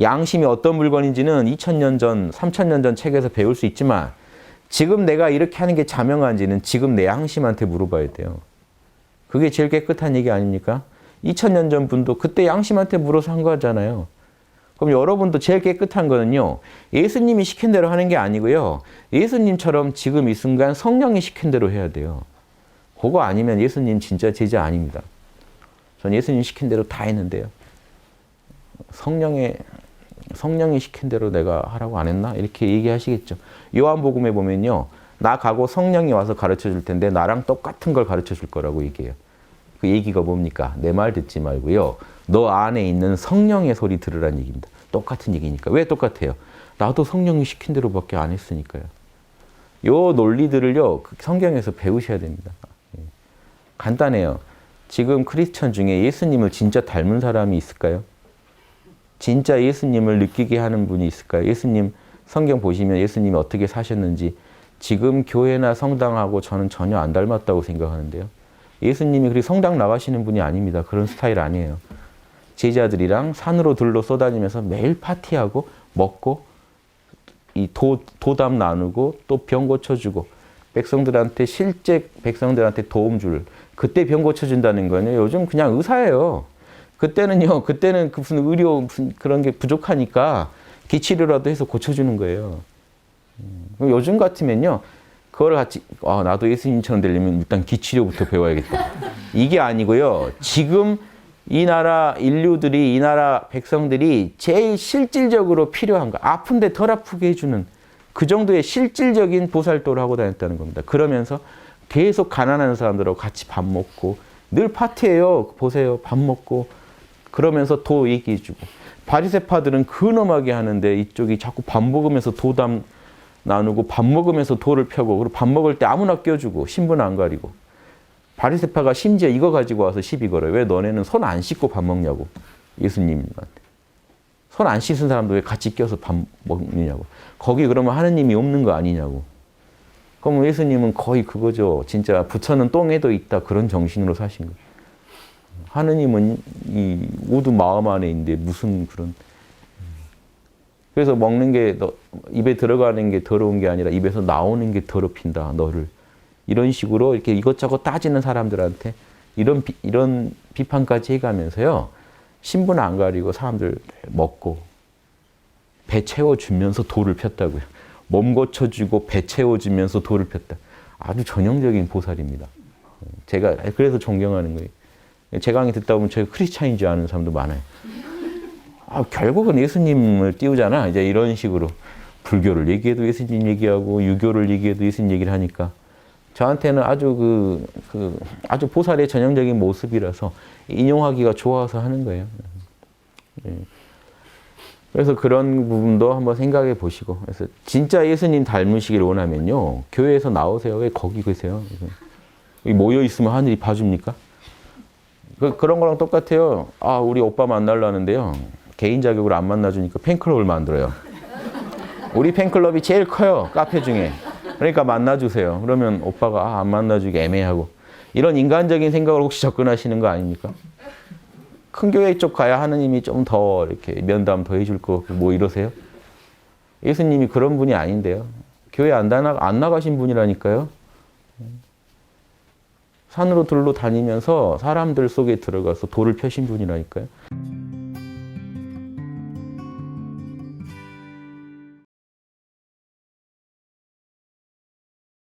양심이 어떤 물건인지는 2000년 전, 3000년 전 책에서 배울 수 있지만 지금 내가 이렇게 하는 게 자명한지는 지금 내 양심한테 물어봐야 돼요. 그게 제일 깨끗한 얘기 아닙니까? 2000년 전 분도 그때 양심한테 물어서 한 거잖아요. 그럼 여러분도 제일 깨끗한 거는요. 예수님이 시킨 대로 하는 게 아니고요. 예수님처럼 지금 이 순간 성령이 시킨 대로 해야 돼요. 그거 아니면 예수님 진짜 제자 아닙니다. 전 예수님 시킨 대로 다 했는데요. 성령의 성령이 시킨 대로 내가 하라고 안 했나? 이렇게 얘기하시겠죠. 요한복음에 보면요. 나 가고 성령이 와서 가르쳐 줄 텐데 나랑 똑같은 걸 가르쳐 줄 거라고 얘기해요. 그 얘기가 뭡니까? 내 말 듣지 말고요. 너 안에 있는 성령의 소리 들으라는 얘기입니다. 똑같은 얘기니까. 왜 똑같아요? 나도 성령이 시킨 대로밖에 안 했으니까요. 요 논리들을요. 그 성경에서 배우셔야 됩니다. 예. 간단해요. 지금 크리스천 중에 예수님을 진짜 닮은 사람이 있을까요? 진짜 예수님을 느끼게 하는 분이 있을까요? 예수님 성경 보시면 예수님이 어떻게 사셨는지 지금 교회나 성당하고 저는 전혀 안 닮았다고 생각하는데요. 예수님이 그리 성당 나가시는 분이 아닙니다. 그런 스타일 아니에요. 제자들이랑 산으로 들로 쏘다니면서 매일 파티하고 먹고 이 도, 도담 나누고 또 병 고쳐주고 백성들한테 실제 백성들한테 도움 줄 그때 병 고쳐준다는 거는 요즘 그냥 의사예요. 그때는요, 그때는 그 무슨 의료 무슨 그런 게 부족하니까 기치료라도 해서 고쳐주는 거예요. 음, 요즘 같으면요, 그걸 같이, 아, 나도 예수님처럼 되려면 일단 기치료부터 배워야겠다. 이게 아니고요, 지금 이 나라 인류들이, 이 나라 백성들이 제일 실질적으로 필요한 거, 아픈데 덜 아프게 해주는 그 정도의 실질적인 보살도를 하고 다녔다는 겁니다. 그러면서 계속 가난한 사람들하고 같이 밥 먹고, 늘 파티예요. 보세요. 밥 먹고, 그러면서 도 얘기해 주고 바리새파들은 근엄하게 하는데 이쪽이 자꾸 밥 먹으면서 도담 나누고 밥 먹으면서 도를 펴고 그리고 밥 먹을 때 아무나 껴주고 신분 안 가리고 바리새파가 심지어 이거 가지고 와서 시비 걸어요. 왜 너네는 손 안 씻고 밥 먹냐고 예수님한테 손 안 씻은 사람도 왜 같이 껴서 밥 먹느냐고 거기 그러면 하느님이 없는 거 아니냐고 그럼 예수님은 거의 그거죠. 진짜 부처는 똥에도 있다 그런 정신으로 사신 거예요. 하느님은 이 모두 마음 안에 있는데 무슨 그런 그래서 먹는 게 너, 입에 들어가는 게 더러운 게 아니라 입에서 나오는 게 더럽힌다 너를. 이런 식으로 이렇게 이것저것 따지는 사람들한테 이런 비, 이런 비판까지 해가면서요 신분 안 가리고 사람들 먹고 배 채워주면서 돌을 폈다고요. 몸 고쳐주고 배 채워주면서 돌을 폈다. 아주 전형적인 보살입니다. 제가 그래서 존경하는 거예요. 제 강의 듣다 보면 제가 크리스찬인 줄 아는 사람도 많아요. 아, 결국은 예수님을 띄우잖아. 이제 이런 식으로. 불교를 얘기해도 예수님 얘기하고, 유교를 얘기해도 예수님 얘기를 하니까. 저한테는 아주 그, 그, 아주 보살의 전형적인 모습이라서 인용하기가 좋아서 하는 거예요. 예. 그래서 그런 부분도 한번 생각해 보시고. 그래서 진짜 예수님 닮으시길 원하면요. 교회에서 나오세요. 왜 거기 계세요? 모여 있으면 하늘이 봐줍니까? 그, 그런 거랑 똑같아요. 아, 우리 오빠 만나려는데요. 개인 자격으로 안 만나주니까 팬클럽을 만들어요. 우리 팬클럽이 제일 커요. 카페 중에. 그러니까 만나주세요. 그러면 오빠가 아, 안 만나주기 애매하고. 이런 인간적인 생각을 혹시 접근하시는 거 아닙니까? 큰 교회 쪽 가야 하느님이 좀 더 이렇게 면담 더 해줄 거 뭐 이러세요? 예수님이 그런 분이 아닌데요. 교회 안, 나가, 안 나가신 분이라니까요. 산으로 들로 다니면서 사람들 속에 들어가서 돌을 펴신 분이라니까요.